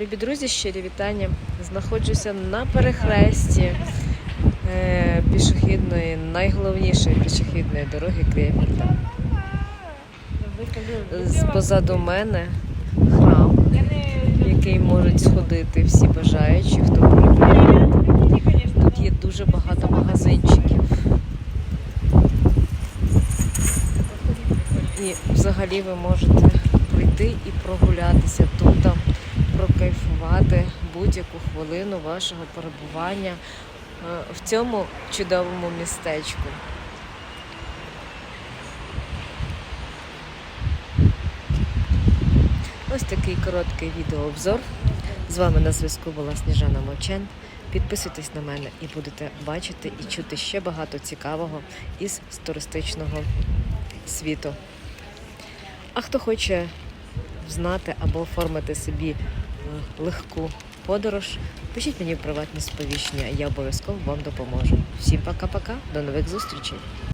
Любі друзі, щирі вітання. Знаходжуся на перехресті е, пішохідної, найголовнішої пішохідної дороги. З- Позаду мене храм, який можуть сходити всі бажаючі, хто полюбляє. Тут є дуже багато магазинчиків. І взагалі ви можете прийти і прогулятися тут, будь-яку хвилину вашого перебування е, в цьому чудовому містечку. Ось такий короткий відеообзор. З вами на зв'язку була Сніжана Мовчен. Підписуйтесь на мене і будете бачити і чути ще багато цікавого із туристичного світу. А хто хоче знати або оформити собі легку подорож, пишіть мені в приватні сповіщення, я обов'язково вам допоможу. Всім пока-пока, до нових зустрічей!